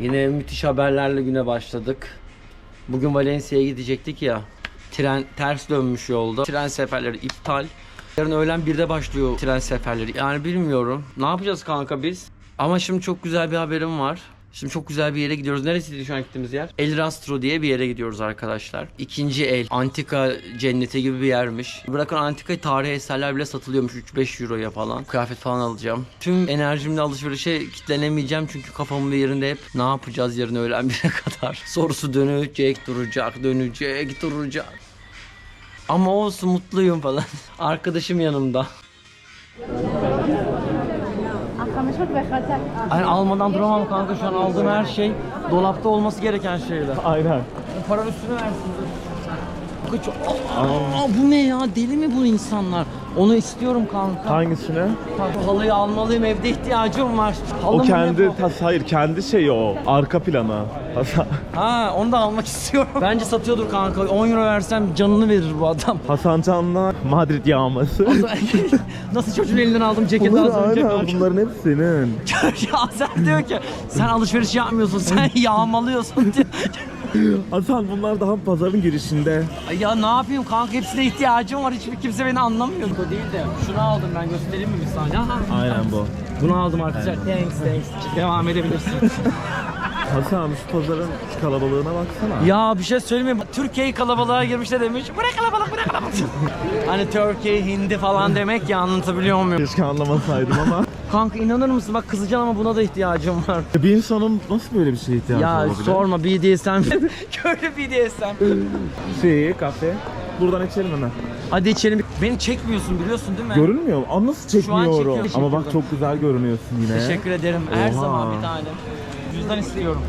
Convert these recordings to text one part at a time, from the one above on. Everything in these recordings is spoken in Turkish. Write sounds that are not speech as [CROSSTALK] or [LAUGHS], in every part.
Yine müthiş haberlerle güne başladık. Bugün Valencia'ya gidecektik ya. Tren ters dönmüş yolda. Tren seferleri iptal. Yarın öğlen 1'de başlıyor tren seferleri. Yani bilmiyorum. Ne yapacağız kanka biz? Ama şimdi çok güzel bir haberim var. Şimdi çok güzel bir yere gidiyoruz. Neresiydi şu an gittiğimiz yer? El Rastro diye bir yere gidiyoruz arkadaşlar. İkinci el. Antika cenneti gibi bir yermiş. Bırakın antika tarihi eserler bile satılıyormuş 3-5 euroya falan. Kıyafet falan alacağım. Tüm enerjimle alışverişe kitlenemeyeceğim çünkü kafamın bir yerinde hep ne yapacağız yarın öğlen [LAUGHS] 1'e kadar. Sorusu dönecek duracak dönecek duracak. Ama olsun mutluyum falan. [LAUGHS] Arkadaşım yanımda. Hani almadan duramam kanka şu an aldığım her şey dolapta olması gereken şeyler. Aynen. Para üstüne versin. Aa, bu ne ya? Deli mi bu insanlar? Onu istiyorum kanka. Hangisine? Kanka, Halıyı almalıyım evde ihtiyacım var. Halı O mı kendi ne bu? tas hayır kendi şeyi o. Arka planı. Hasan, Ha onu da almak istiyorum. Bence satıyordur kanka. 10 euro versem canını verir bu adam. Hasan Can'la Madrid yağması. [LAUGHS] Nasıl çocuğun elinden aldım ceketi Bunlar az önce aynen kanka. bunların hepsi senin. [LAUGHS] ya sen diyor ki sen alışveriş yapmıyorsun sen [LAUGHS] yağmalıyorsun diyor. Hasan bunlar daha pazarın girişinde. Ay Ya ne yapayım kanka hepsine ihtiyacım var hiçbir kimse beni anlamıyor. O değil de şunu aldım ben göstereyim mi bir saniye? Aha. Aynen bu. Bunu aldım arkadaşlar. Thanks thanks. Devam edebilirsin. [LAUGHS] Hasan şu pazarın kalabalığına baksana. ya bir şey söyleyeyim mi? Türkiye'yi kalabalığa girmiş de demiş. Bırak kalabalık bırak kalabalık. [LAUGHS] hani Türkiye hindi falan demek ya anlatabiliyor muyum? Keşke anlamasaydım ama. Kanka inanır mısın bak kızacağım ama buna da ihtiyacım var. bir insanın nasıl böyle bir şeye ihtiyacı ya olabilir? sorma BDSM. [LAUGHS] Köylü BDSM. Şey, kafe. Buradan içelim hemen. Hadi içelim. Beni çekmiyorsun biliyorsun değil mi? Görünmüyor mu? Aa, nasıl çekmiyorum? çekiyor, Ama bak çok güzel görünüyorsun yine. Teşekkür ederim. Her Oha. zaman bir tane. Cüzdan istiyorum.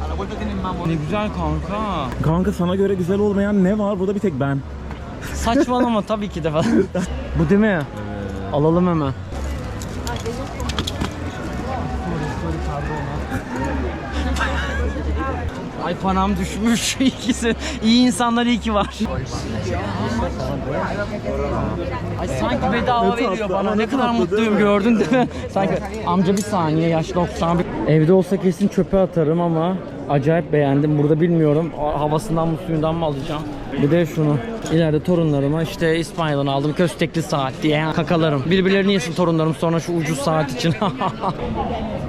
Ne güzel kanka. Kanka sana göre güzel olmayan ne var? Burada bir tek ben. Saçmalama tabii ki de falan. [LAUGHS] Bu değil mi? Alalım hemen. Ay panam düşmüş [LAUGHS] ikisi. İyi insanlar iyi ki var. Ay sanki bedava veriyor bana. Ne kadar mutluyum gördün değil mi? Sanki amca bir saniye yaş 91. Evde olsa kesin çöpe atarım ama acayip beğendim. Burada bilmiyorum havasından mı suyundan mı alacağım. Bir de şunu. İleride torunlarıma işte İspanya'dan aldım köstekli saat diye kakalarım. Birbirlerini yesin torunlarım sonra şu ucuz saat için. [LAUGHS]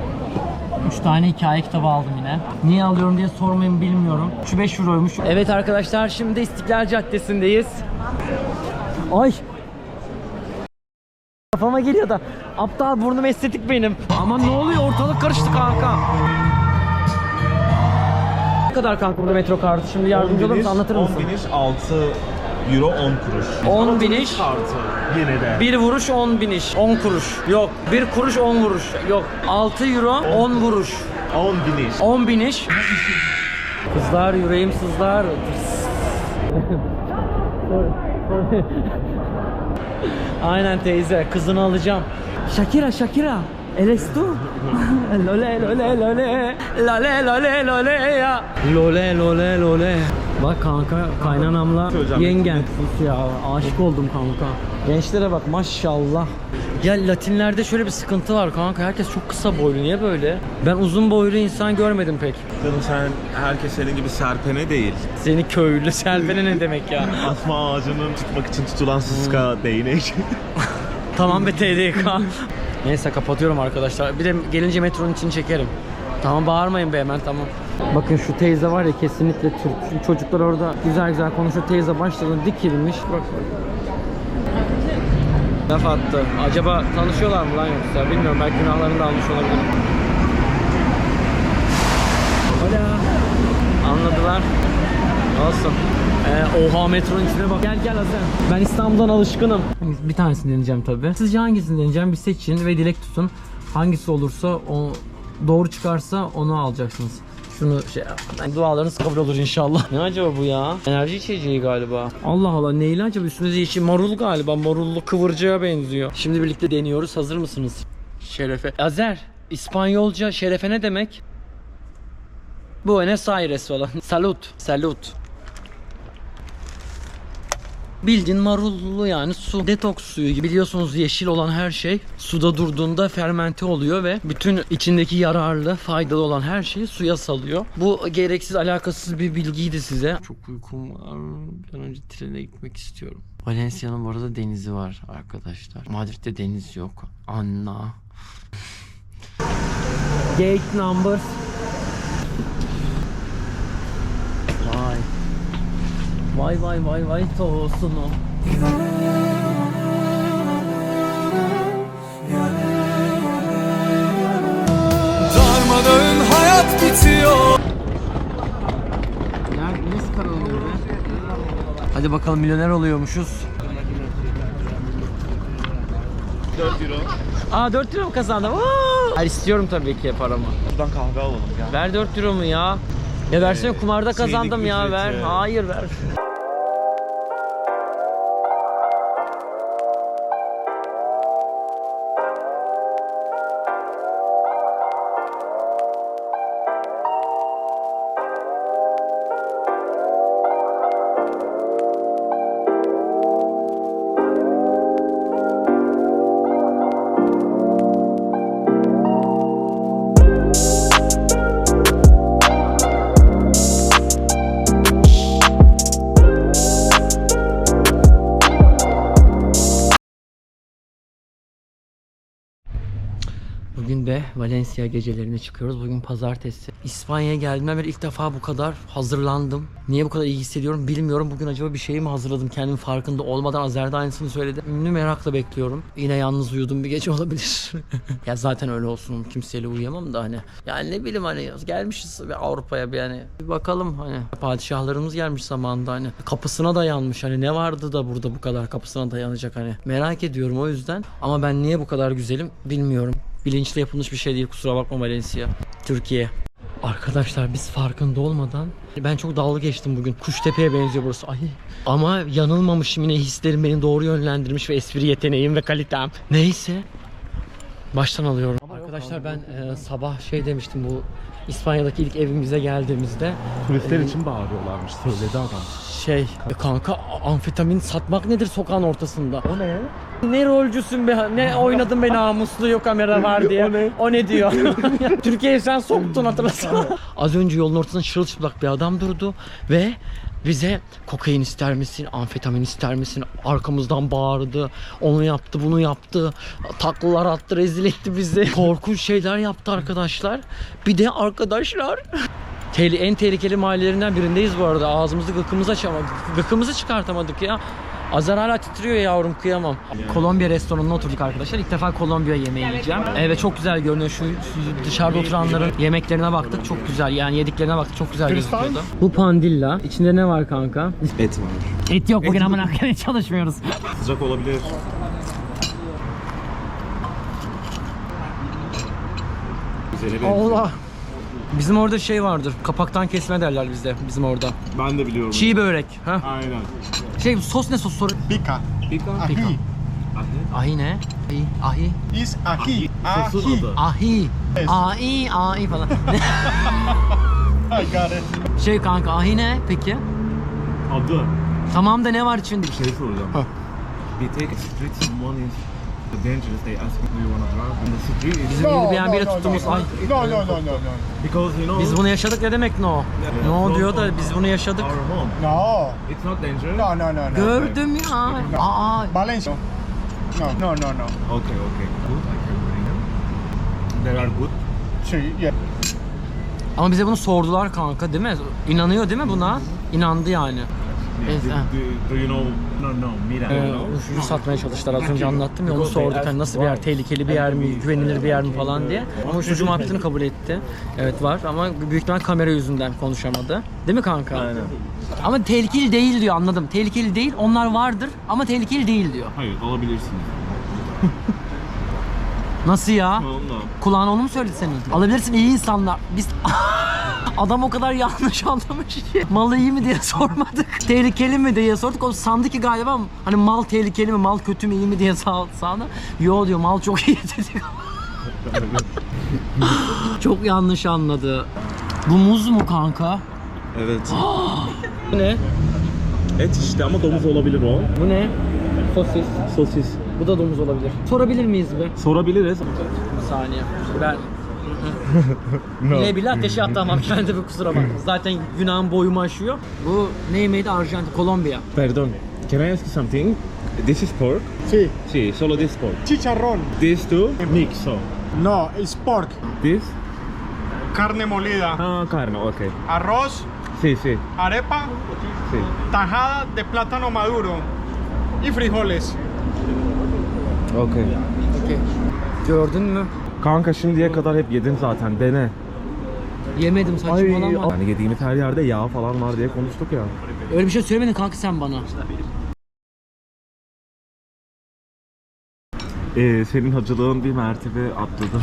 3 tane hikaye kitabı aldım yine. Niye alıyorum diye sormayın bilmiyorum. Şu 5 euroymuş. Evet arkadaşlar şimdi İstiklal Caddesi'ndeyiz. Ay. Kafama geliyor da. Aptal burnum estetik benim. Aman ne oluyor ortalık karıştı kanka. Ne kadar kanka burada metro kartı? Şimdi yardımcı olur musun anlatır mısın? 10 biniş 6 euro 10 kuruş. 10 biniş. Kartı yine de. Bir vuruş 10 biniş. 10 kuruş. Yok. Bir kuruş 10 vuruş. Yok. 6 euro 10 vuruş. 10 biniş. 10 biniş. Kızlar yüreğim sızlar. [LAUGHS] Aynen teyze kızını alacağım. Shakira Shakira. Eres tú? [LAUGHS] lole lole lole. Lole lole lole ya. Lole lole lole. Bak kanka kaynanamla Söyleyeceğim. yengen. Sus ya aşık oldum kanka. Gençlere bak maşallah. Ya Latinlerde şöyle bir sıkıntı var kanka. Herkes çok kısa boylu. Niye böyle? Ben uzun boylu insan görmedim pek. Canım sen herkes senin gibi serpene değil. Seni köylü selpene ne demek ya? [LAUGHS] Asma ağacının tutmak için tutulan sıska değnek. [LAUGHS] tamam be TDK. Neyse kapatıyorum arkadaşlar. Bir de gelince metronun için çekerim. Tamam bağırmayın be hemen tamam. Bakın şu teyze var ya kesinlikle Türk. Şimdi çocuklar orada güzel güzel konuşuyor. Teyze başladı dikilmiş. Bak bak. Laf attı. Acaba tanışıyorlar mı lan yoksa? Bilmiyorum belki günahlarını da almış olabilir. Hola. Anladılar. Olsun. Ee, oha metronun içine bak. Gel gel Hasan. Ben İstanbul'dan alışkınım. Bir tanesini deneyeceğim tabi. Sizce hangisini deneyeceğim? Bir seçin ve dilek tutun. Hangisi olursa o doğru çıkarsa onu alacaksınız. Şunu şey dualarınız kabul olur inşallah. Ne acaba bu ya? Enerji içeceği galiba. Allah Allah neyle acaba üstünüze içi marul galiba. Marullu kıvırcığa benziyor. Şimdi birlikte deniyoruz. Hazır mısınız? Şerefe. Azer. İspanyolca şerefe ne demek? Buenos Aires falan. Salut. Salut. Bildiğin marullu yani su. Detoks suyu gibi. Biliyorsunuz yeşil olan her şey suda durduğunda fermente oluyor ve bütün içindeki yararlı, faydalı olan her şeyi suya salıyor. Bu gereksiz, alakasız bir bilgiydi size. Çok uykum var. Bir an önce trene gitmek istiyorum. Valencia'nın bu arada denizi var arkadaşlar. Madrid'de deniz yok. Anna. Gate number. Vay. Vay vay vay vay tosun o. Darmadağın hayat bitiyor Nerede nasıl karanlığı be? Hadi bakalım milyoner oluyormuşuz. 4 euro. Aa 4 euro mu kazandım? Hayır istiyorum tabii ki paramı. Buradan kahve alalım ya. Ver 4 euro mu ya? Ya versene Ee, kumarda kazandım ya ücreti. ver. Hayır ver. Bugün de Valencia gecelerine çıkıyoruz. Bugün pazartesi. İspanya'ya geldiğimden beri ilk defa bu kadar hazırlandım. Niye bu kadar iyi hissediyorum bilmiyorum. Bugün acaba bir şey mi hazırladım kendim farkında olmadan Azer de aynısını söyledi. Ünlü merakla bekliyorum. Yine yalnız uyudum bir gece [LAUGHS] olabilir. ya zaten öyle olsun kimseyle uyuyamam da hani. Yani ne bileyim hani gelmişiz Avrupa'ya bir hani. Bir bakalım hani. Padişahlarımız gelmiş zamanında hani. Kapısına dayanmış hani ne vardı da burada bu kadar kapısına dayanacak hani. Merak ediyorum o yüzden. Ama ben niye bu kadar güzelim bilmiyorum. Bilinçli yapılmış bir şey değil kusura bakma Valencia. Türkiye. Arkadaşlar biz farkında olmadan ben çok dalga geçtim bugün. Kuştepe'ye benziyor burası. Ay. Ama yanılmamışım yine hislerim beni doğru yönlendirmiş ve espri yeteneğim ve kalitem. Neyse. Baştan alıyorum. Arkadaşlar ben e, sabah şey demiştim bu İspanya'daki ilk evimize geldiğimizde Turistler için bağırıyorlarmış söyledi adam. şey e, kanka amfetamin satmak nedir sokağın ortasında? O ne? Ne rolcüsün be? Ne oynadın be namuslu yok kamera var [LAUGHS] diye. O ne? O ne diyor? [LAUGHS] Türkiye'ye sen soktun hatırlasana. [LAUGHS] Az önce yolun ortasında çırılçıplak bir adam durdu ve bize kokain ister misin, amfetamin ister misin? Arkamızdan bağırdı. Onu yaptı, bunu yaptı. Taklalar attı, rezil etti bizi. [LAUGHS] Korkunç şeyler yaptı arkadaşlar. Bir de arkadaşlar Tehli, en tehlikeli mahallelerinden birindeyiz bu arada. Ağzımızı gıkımızı açamadık. Gıkımızı çıkartamadık ya. Azar hala titriyor yavrum kıyamam. Kolombiya restoranına oturduk arkadaşlar. İlk defa Kolombiya yemeği yiyeceğim. Evet çok güzel görünüyor. Şu, şu dışarıda oturanların yemeklerine baktık. Çok güzel. Yani yediklerine baktık. Çok güzel gözüküyordu. Bu pandilla. İçinde ne var kanka? Et var. Et yok bugün amına koyayım çalışmıyoruz. Sıcak olabilir. Allah. Bizim orada şey vardır. Kapaktan kesme derler bizde. Bizim orada. Ben de biliyorum. Çiğ börek. Ha? Aynen. Şey sos ne sos soru? Pica. Pika. Ají. Ahi ne? Ahi. Ahi. Is ají. Sosun Ají. adı. Ahi. Ahi. Ahi falan. [LAUGHS] I got it. şey kanka ahi ne peki? Adı. Tamam da ne var içinde? Şey soracağım. We take a street someone is dangerous. They ask me do you wanna drive? And the street is Bizim gibi bir biri tuttuğumuz ay. No, no, no, no, no. because you know Biz bunu yaşadık ne demek no? No diyor da biz bunu yaşadık. our home. No. It's not dangerous. No, no, no, no. Gördüm ya. Aa. Valencia. No, no, no, no. Okay, okay. Good. I can bring them. There are good. Sí, yeah. Ama bize bunu sordular kanka değil mi? İnanıyor değil mi buna? İnandı yani. Yeah, do, do, do you know? No, no. Mira. Ee, uyuşturucu satmaya çalıştılar az önce anlattım ya onu sorduk hani nasıl bir yer, tehlikeli bir yer mi, güvenilir bir yer mi falan diye. Ama uyuşturucu muhabbetini kabul etti. Evet var ama büyük ihtimal kamera yüzünden konuşamadı. Değil mi kanka? Aynen. Ama tehlikeli değil diyor anladım. Tehlikeli değil onlar vardır ama tehlikeli değil diyor. Hayır, alabilirsiniz. [LAUGHS] Nasıl ya? No. Kulağına onu mu söyledi senin? Alabilirsin iyi insanlar. Biz [LAUGHS] Adam o kadar yanlış anlamış ki. Malı iyi mi diye [LAUGHS] sormadık. Tehlikeli mi diye sorduk. O sandı ki galiba hani mal tehlikeli mi, mal kötü mü, iyi mi diye [LAUGHS] sağ, sağdı. Yo diyor mal çok iyi dedi. çok yanlış anladı. Bu muz mu kanka? Evet. [GASPS] Bu ne? et işte ama domuz olabilir o. Bu ne? Sosis. Sosis. Bu da domuz olabilir. Sorabilir miyiz be? Sorabiliriz. Bir saniye. Ben [LAUGHS] Bile bile ateşe atamam kendimi kusura bakma. [LAUGHS] Zaten günahın boyumu aşıyor. Bu ne yemeğiydi? Arjantin, Kolombiya. Pardon. Can I ask you something? This is pork. Sí. Sí, solo this pork. Chicharrón. These two mix so. No, it's pork. This? Carne molida. Ah, carne, okay. Arroz, Sí, sí, arepa, sí. tajada de plátano maduro y frijoles. Okay. Okey. Gördün mü? Kanka şimdiye kadar hep yedin zaten. Dene. Yemedim saçmalama. Yani yediğimiz her yerde yağ falan var diye konuştuk ya. Öyle bir şey söylemedin kanka sen bana. Ee, senin hacılığın bir mertebe atladı.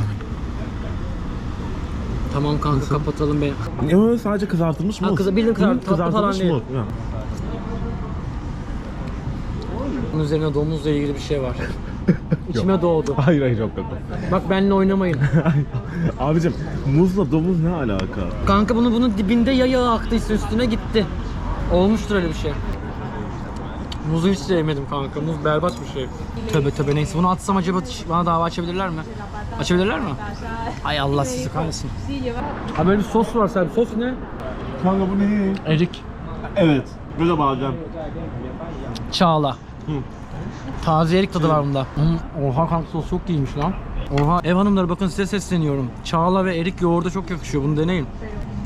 Tamam kanka kapatalım be. Yok sadece kızartılmış mı? Ha, kıza- bildim kızart- tatlı falan kızartılmış değil. mı? Ya. Bunun üzerine domuzla ilgili bir şey var. İçime doğdu. Hayır hayır yok yok. Bak benimle oynamayın. [LAUGHS] Abicim muzla domuz ne alaka? Kanka bunu bunun dibinde ya yağı aktıysa üstüne gitti. Olmuştur öyle bir şey. Muzu hiç sevmedim kanka. Muz berbat bir şey. Tövbe tövbe neyse. Bunu atsam acaba bana dava açabilirler mi? Açabilirler mi? Ay Allah sizi kahretsin. Ha böyle bir sos var sen. Sos ne? Kanka bu ne? Erik. Evet. Böyle badem. Çağla. Hı. Taze erik tadı var bunda. Hmm, oha kanka sos çok iyiymiş lan. Oha ev hanımları bakın size sesleniyorum. Çağla ve erik yoğurda çok yakışıyor. Bunu deneyin.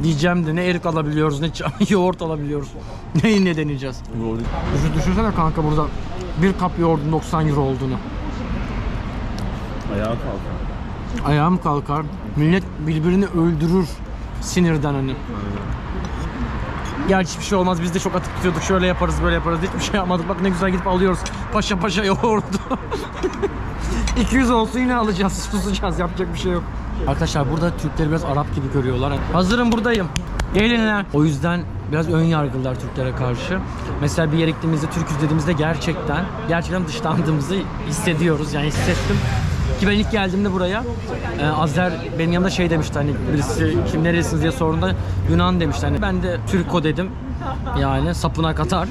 Diyeceğim de ne erik alabiliyoruz ne [LAUGHS] yoğurt alabiliyoruz. [LAUGHS] Neyi ne deneyeceğiz? Doğru. Düşün, düşünsene kanka burada bir kap yoğurdun 90 euro olduğunu. Ayağa kalk. Ayağım kalkar. Millet birbirini öldürür sinirden hani. Gerçi hiçbir şey olmaz. Biz de çok atıp tutuyorduk. Şöyle yaparız, böyle yaparız. Hiçbir şey yapmadık. Bak ne güzel gidip alıyoruz. Paşa paşa yoğurdu. [LAUGHS] 200 olsun yine alacağız. Susacağız. Yapacak bir şey yok. Arkadaşlar burada Türkleri biraz Arap gibi görüyorlar. Hazırım buradayım. Gelin. O yüzden biraz ön yargılılar Türklere karşı. Mesela bir yere gittiğimizde Türküz dediğimizde gerçekten gerçekten dışlandığımızı hissediyoruz. Yani hissettim. Ki ben ilk geldiğimde buraya e, Azer benim yanımda şey demişti hani birisi kim neresiniz diye sorduğunda Yunan demişti hani ben de Türko dedim yani sapına katar.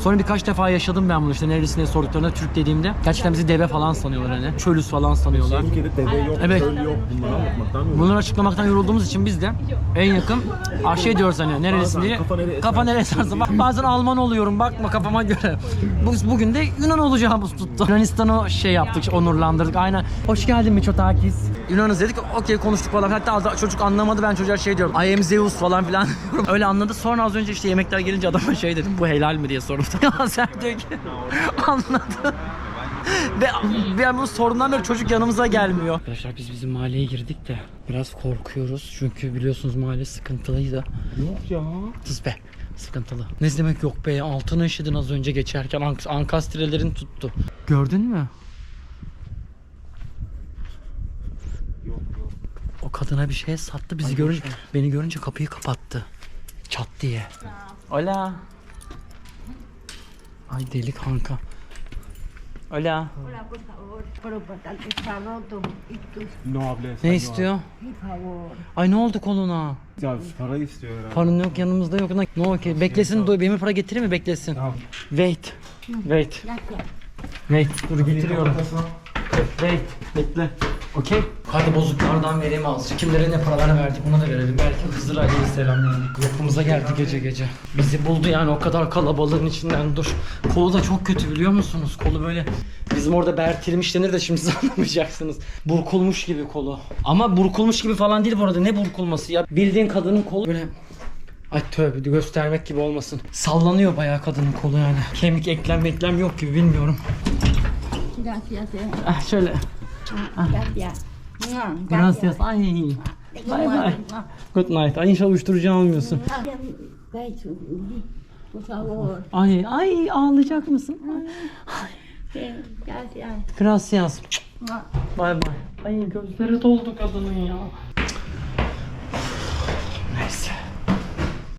Sonra birkaç defa yaşadım ben bunu işte nerelisin diye sorduklarında Türk dediğimde gerçekten bizi deve falan sanıyorlar hani çölüz falan sanıyorlar. Türkiye'de deve yok, Evet. çöl yok. Bunları anlatmaktan mı? Bunları açıklamaktan yorulduğumuz için biz de en yakın ah, şey diyoruz hani nerelisin diye. kafa nereye Kafa nereye sarsa. Bak bazen Alman oluyorum bakma kafama göre. Bu- Bugün de Yunan olacağımız tuttu. Yunanistan'ı şey yaptık onurlandırdık. Aynen. Hoş geldin Miçotakis. Yunanız dedik okey konuştuk falan. Hatta az- çocuk anlamadı ben çocuğa şey diyorum. I am Zeus falan filan [LAUGHS] diyorum. Öyle anladı. Sonra az önce işte yemekler gelince adama şey dedim. Bu helal mi diye sordum. [LAUGHS] Ya sen diyor ki [LAUGHS] anladı. Ve ben bu sorundan beri çocuk yanımıza gelmiyor. Arkadaşlar biz bizim mahalleye girdik de biraz korkuyoruz. Çünkü biliyorsunuz mahalle sıkıntılıydı. Yok ya. Sus be. Sıkıntılı. Ne demek yok be? Altını işledin az önce geçerken. Ank ankastrelerin tuttu. Gördün mü? O kadına bir şey sattı bizi görünce. Beni görünce kapıyı kapattı. Çat diye. Hola. Ay deli kanka. Hola. Hola, por favor, pero para está roto. Y tú, No hable. Ne istiyor? por favor. Ay ne oldu koluna? Ya para istiyor herhalde. Paranın yok yanımızda yok. Ne okey. Beklesin. Dur, benim para getireyim mi? Beklesin. Tamam. Wait. Wait. Gracias. Wait. Dur getiriyorum. Wait. Bekle. Okey. Hadi bozuklardan vereyim azıcık. Kimlere ne paralar verdik ona da verelim. Belki Hızır Aleyhisselam yani. Yapımıza geldi gece gece. Bizi buldu yani o kadar kalabalığın içinden dur. Kolu da çok kötü biliyor musunuz? Kolu böyle bizim orada bertilmiş denir de şimdi siz [LAUGHS] anlamayacaksınız. Burkulmuş gibi kolu. Ama burkulmuş gibi falan değil bu arada. Ne burkulması ya? Bildiğin kadının kolu böyle Ay tövbe göstermek gibi olmasın. Sallanıyor bayağı kadının kolu yani. Kemik eklem eklem yok gibi bilmiyorum. Gracias. Ah şöyle. Gracias. Ay. Hambre. Mua. Good night. Ay inşallah uyuşturucu almıyorsun. Ay. Ay ay ağlayacak mısın? Sí, Gracias. Bay bay. Ay gözleri doldu kadının ya.